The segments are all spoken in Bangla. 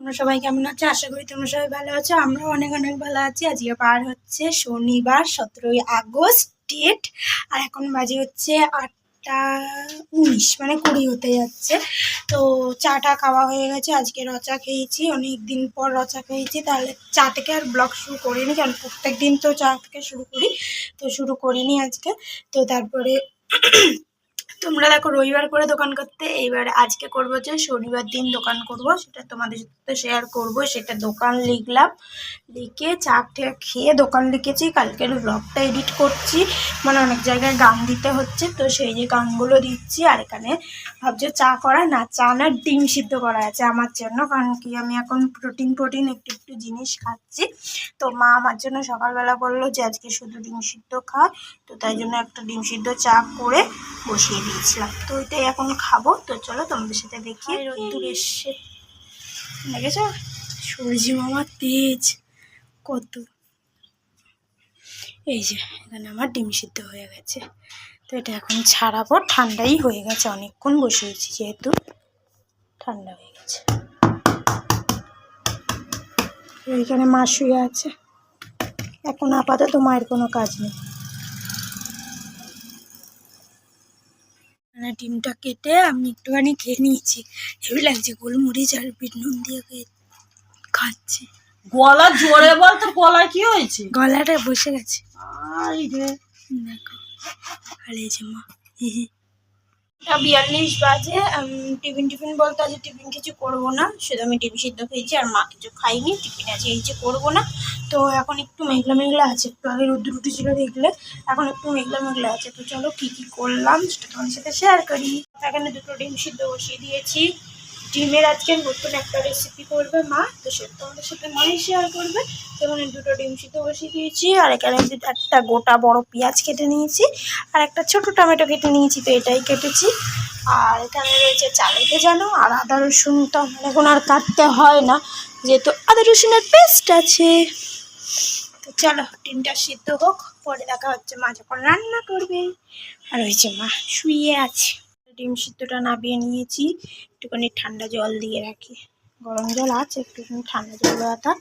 তোমরা সবাই কেমন আছো? আশা করি তোমরা সবাই ভালো আছো। আমরা অনেক অনেক ভালো আছি। আজকে পার হচ্ছে শনিবার, সতেরোই আগস্ট ডেট আর এখন বাজে হচ্ছে আটটা উনিশ মানে কুড়ি হতে যাচ্ছে। তো চাটা খাওয়া হয়ে গেছে। আজকে রচা খেয়েছি। অনেক দিন পর রচা খেয়েছি। তাহলে চা থেকে আর ব্লগ শুরু করিনি, কারণ প্রত্যেক দিন তো চা থেকে শুরু করি। তো শুরু করিনি আজকে। তো তারপরে তোমরা দেখো রবিবার করে দোকান করতে, এইবার আজকে করব যে শনিবার দিন দোকান করব, সেটা তোমাদের সাথে শেয়ার করব, সেটা দোকান লিখলাম, লিখে চা টা খেয়ে দোকান লিখেছি কালকের ব্লগটা এডিট করছি মানে অনেক জায়গায় গান দিতে হচ্ছে, তো সেই যে গানগুলো দিচ্ছি, আর এখানে ভাবছ চা করা না, চা না, ডিম সিদ্ধ করা আছে আমার জন্য, কারণ কি আমি এখন প্রোটিন প্রোটিন একটু একটু জিনিস খাচ্ছি, তো মা আমার জন্য সকালবেলা বলল যে আজকে শুধু ডিম সিদ্ধ খা, তো তাই জন্য একটা ডিম সিদ্ধ চা করে বসিয়ে দিয়েছিলাম। তো ওইটাই এখন খাব। তো চলো তোমাদের সাথে দেখি রোদ্দুর এসছে। দেখেছ? সূর্য মামা তেজ। কত। এই যে এখানে আমার ডিম সিদ্ধ হয়ে গেছে। তো এটা এখন ছাড়াবো। ঠান্ডাই হয়ে গেছে। অনেকক্ষণ বসে বসিয়েছি যেহেতু। ঠান্ডা হয়ে গেছে। এইখানে মা শুয়ে আছে। এখন আপাতত মায়ের কোনো কাজ নেই। মানে ডিমটা কেটে আমি একটুখানি খেয়ে নিয়েছি। হেভি লাগছে গোলমরিচ আর বিট নুন দিয়ে খেয়ে- খাচ্ছি। গলা জোরে বল তো গলা কি হয়েছে? গলাটা বসে গেছে। দেখো আর এই যে মা বিয়াল্লিশ বাজে টিফিন টিফিন বলতে আজ টিফিন কিছু করব না, শুধু আমি টিফিন সিদ্ধ খেয়েছি আর মা কিছু খাইনি, টিফিন আছে এই যে করব না। তো এখন একটু মেঘলা মেঘলা আছে, একটু আগে রোদ্দুর উঠেছিল দেখলে, এখন একটু মেঘলা মেঘলা আছে। তো চলো কী কী করলাম সেটা তোমার সাথে শেয়ার করি। এখানে দুটো ডিম সিদ্ধ বসিয়ে দিয়েছি। ডিমের আজকে নতুন একটা রেসিপি করবে মা। তো সেটা তোমাদের সাথে মাই শেয়ার করবে। এখানে দুটো ডিম সিদ্ধ বসিয়ে দিয়েছি, আর এখানে একটা গোটা বড় পেঁয়াজ কেটে নিয়েছি, আর একটা ছোট টমেটো কেটে নিয়েছি, তো এটাই কেটেছি। আর এখানে রয়েছে চালে ভেজানো, আর আদা রসুন তো আমার এখন আর কাটতে হয় না, যেহেতু আদা রসুনের পেস্ট আছে। তো চলো, ডিমটা সিদ্ধ হোক, পরে দেখা হচ্ছে মা যখন রান্না করবে। আর যে মা শুয়ে আছে। ডিম সিদ্ধটা নাবিয়ে নিয়েছি। একটুখানি ঠান্ডা জল দিয়ে রাখি। গরম জল আছে, একটুখানি ঠান্ডা জল দেওয়াটা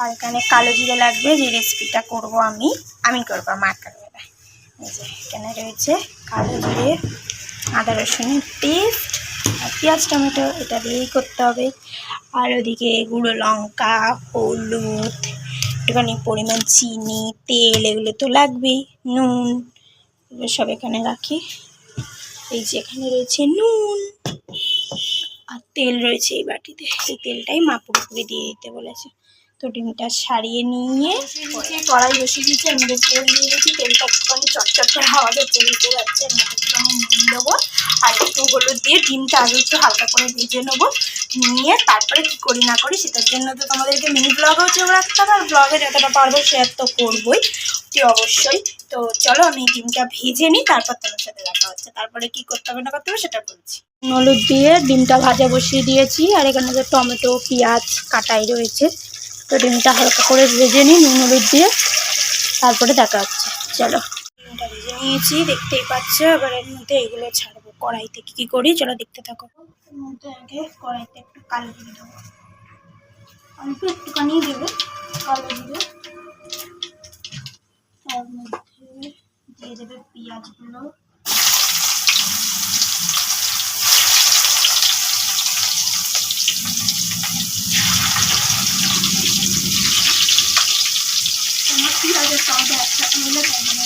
আর এখানে কালো জিরে লাগবে, যে রেসিপিটা করব আমি আমি করব করবে না এই যে, এখানে রয়েছে কালো জিরে, আদা রসুনের পেস্ট আর পেঁয়াজ, টমেটো, এটা দিয়েই করতে হবে। আর ওদিকে গুঁড়ো লঙ্কা, হলুদ, একটুখানি পরিমাণ চিনি, তেল, এগুলো তো লাগবেই, নুন সব এখানে রাখি। এই যে এখানে রয়েছে নুন আর তেল রয়েছে এই বাটিতে। এই তেলটাই মা পুরোপুরি দিয়ে দিতে বলেছে। তো ডিমটা সারিয়ে নিয়ে কড়াই বসিয়ে দিয়েছি। আমি তেল দিয়ে দিয়েছি, তেলটা একটুখানি চটচট করে হাওয়া দিচ্ছে বুঝতে পারছি এর মধ্যে একটুখানি নুন দেবো আর একটু হলুদ দিয়ে ডিমটা আগে একটু হালকা করে ভেজে নেব। নিয়ে তারপরে কি করি না করি সেটার জন্য তো তোমাদেরকে মিনি ব্লগও চোখ রাখতে হবে। আর ব্লগে যতটা পারব শেয়ার তো করবোই। অতি অবশ্যই। তো চলো আমি ডিমটা ভেজে নিই তারপর তোমার সাথে দেখা হচ্ছে। তারপরে কি করতে হবে না করতে হবে সেটা বলছি। হলুদ দিয়ে ডিমটা ভাজা বসিয়ে দিয়েছি আর এখানে যে টমেটো পেঁয়াজ কাটাই রয়েছে তো ডিমটা হালকা করে ভেজে নিই নুন হলুদ দিয়ে। তারপরে দেখা হচ্ছে। চলো। ডিমটা ভেজে নিয়েছি দেখতেই পাচ্ছ। এবার এর মধ্যে এগুলো ছাড়বো কড়াইতে। কী কী করি? চলো দেখতে থাকো। এর মধ্যে আগে কড়াইতে একটু কালো দিয়ে দেবো। অল্প একটুখানি দেবে কালো জিরে। তার মধ্যে দিয়ে দেবে পেঁয়াজগুলো। আমার পেঁয়াজের সঙ্গে একসাথে হলে তাই জন্য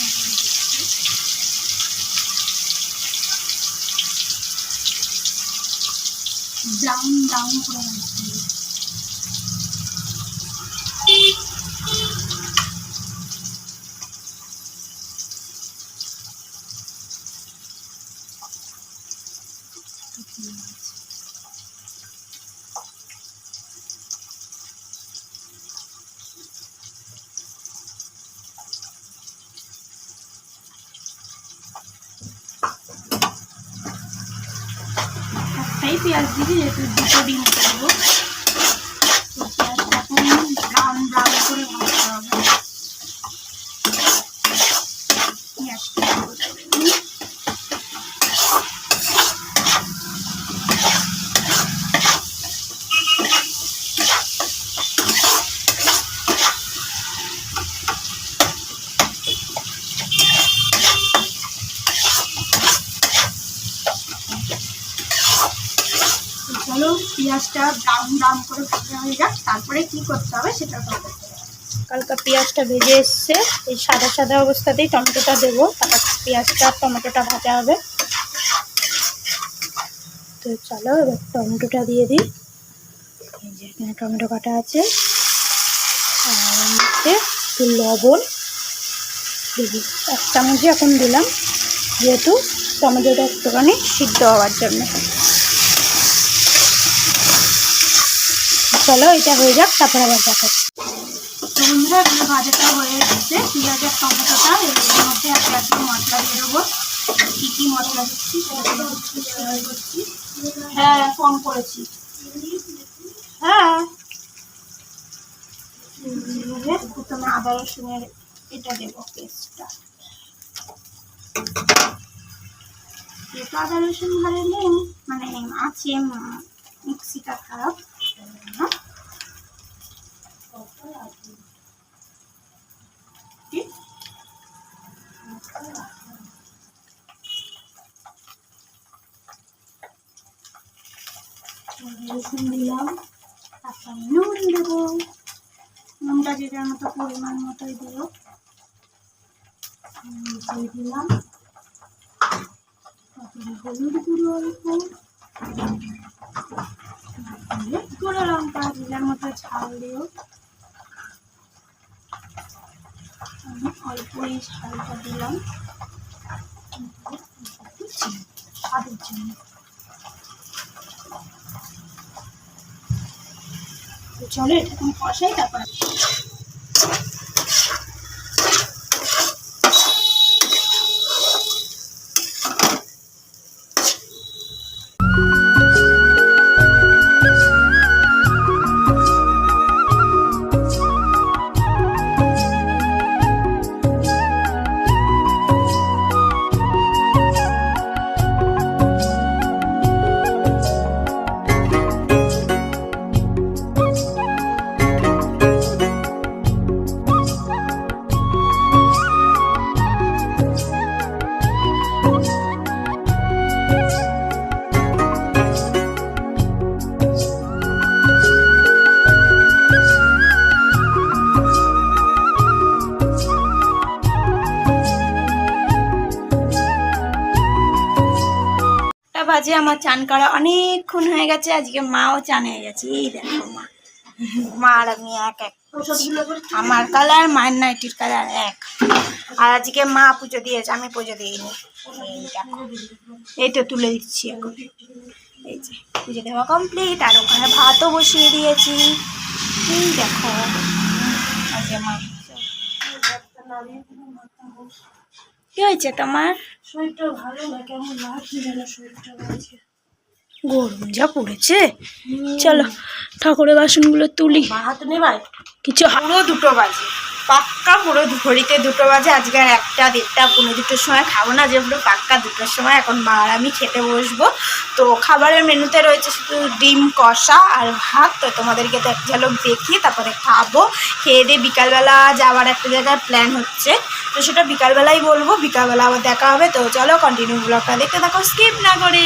ব্রাউন ব্রাউন করে পেঁয়াজ দিবি যেহেতু দুটো ডিম করব তো পেঁয়াজটা এখন ব্রাউন ব্রাউন করে ভাজতে হবে পেঁয়াজটা একটু পেঁয়াজটা ব্রাউন ব্রাউন করে ভাজা হয়ে যাক, তারপরে কি করতে হবে সেটা তোমাদের কালকা পেঁয়াজটা ভেজে এসছে, এই সাদা সাদা অবস্থাতেই টমেটোটা দেবো, তারপর পেঁয়াজটা আর টমেটোটা ভাজা হবে। তো চলো, এবার টমেটোটা দিয়ে দিই। এই যে এখানে টমেটো কাটা আছে। আর মধ্যে একটু লবণ দিবি এক চামচই এখন দিলাম, যেহেতু টমেটোটা একটুখানি সিদ্ধ হওয়ার জন্য। চলো, এটা হয়ে যাক আবার দেখাচ্ছি বন্ধুরা, এখানে ভাজাটা গেছে। পেঁয়াজ আর টমেটোটা, এর মধ্যে হ্যাঁ করেছি। হ্যাঁ। প্রথমে আদা, রসুনের এটা দেবো পেস্টটা আদা, রসুন ঘরে নেই মানে আছে মিক্সিটা খারাপ? রসুন দিলাম তারপর নুন দেবো নুনটা যে যার মতো পরিমাণ মতোই দেবো উম, দিয়ে দিলাম তারপরে হলুদ গুঁড়ো অল্প তারপরে গুঁড়ো লঙ্কা যে মতো ঝাল দিও। অল্প এই ঝালটা দিলাম। স্বাদের জন্য। চলো এটা তুমি কষাই, তারপর আমার চান করা অনেকক্ষণ হয়ে গেছে, আজকে মাও চান হয়ে গেছে। এই দেখো মা। মা আর আমি এক এক। আমার কালার, মায়ের নাইটির কালার এক। আর আজকে মা পুজো দিয়েছে, আমি পুজো দিইনি। এই তো তুলে দিচ্ছি এখন। এই যে, পুজো দেওয়া কমপ্লিট আর ওখানে ভাতও বসিয়ে দিয়েছি। এই দেখো। আজকে মা কি হয়েছে তোমার? শরীরটা ভালো না কেমন লাগছে যেন শরীরটা লাগছে গরম যা পড়েছে। চলো ঠাকুরের বাসনগুলো তুলি। হাত নেবাই? কিছু পুরো দুটো বাজে। পাক্কা পুরো ঘড়িতে দুটো বাজে, আজকে আর একটা দেড়টা পনেরো দুটোর সময় খাব না যে পুরো পাক্কা দুটোর সময়, এখন মা আর আমি খেতে বসবো। তো খাবারের মেনুতে রয়েছে শুধু ডিম, কষা আর ভাত। তো তোমাদেরকে তো এক ঝালক দেখি তারপরে খাব। খেয়ে দিয়ে বিকালবেলা যাওয়ার একটা জায়গায় প্ল্যান হচ্ছে। তো সেটা বিকালবেলাই বলব, বিকালবেলা আবার দেখা হবে। তো চলো কন্টিনিউ ব্লগটা দেখতে থাকো স্কিপ না করে।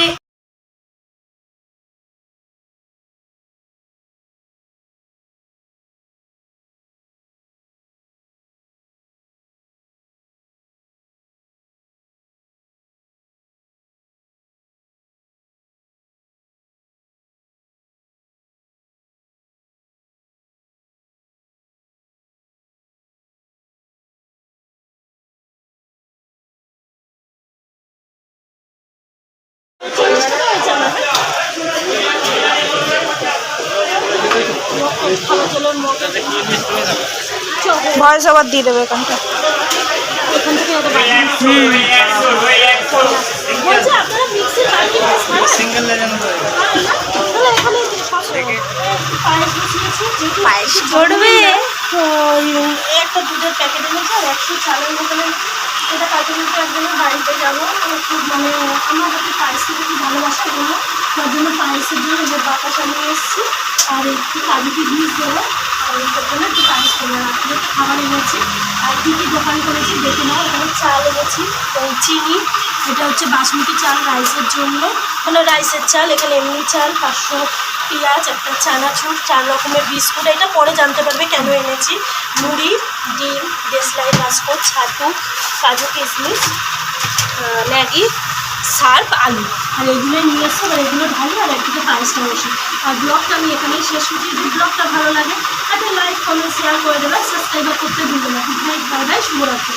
ভয়েস আবার দিয়ে দেবে এখানটা এখান থেকে বলছে পায়েস করবে একটা দুধের প্যাকেট এনেছে আর একশো চালের মতন এটা কালকে কিন্তু বাড়িতে যাব। খুব মানে আমার হাতে পায়েস খুব ভালোবাসে এই জন্য তার জন্য পায়েসের জন্য যে বাতাসা নিয়ে এসেছি। আর একটু কাজুকে বীজ দেবো। আর ওইটার জন্য একটু পায়েস আর একটু খাবার এনেছি। আর কী কী দোকান করেছি দেখে নাও। এখানে চাল এনেছি। চিনি। এটা হচ্ছে বাসমতি চাল, রাইসের জন্য। এখানে রাইসের চাল, এখানে এমনি চাল, পাঁচশো পেঁয়াজ, একটা চানাচুর, চার রকমের বিস্কুট, এটা পরে জানতে পারবে কেন এনেছি। মুড়ি, ডিম, দেশলাই বাস্কট ছাতু, কাজু কিশমিশ ম্যাগি, সার্ফ, আলু। আর এগুলো নিয়ে এসে, এবার এগুলো ঢালি আর একদিকে পায়েসটা বসি আর ব্লগটা আমি এখানেই শেষ করছি। যদি ব্লগটা ভালো লাগে, একটা লাইক কমেন্ট শেয়ার করে দেবে। সাবস্ক্রাইব করতে ভুলবে না। গুড নাইট বাই বাই শুভরাত্রি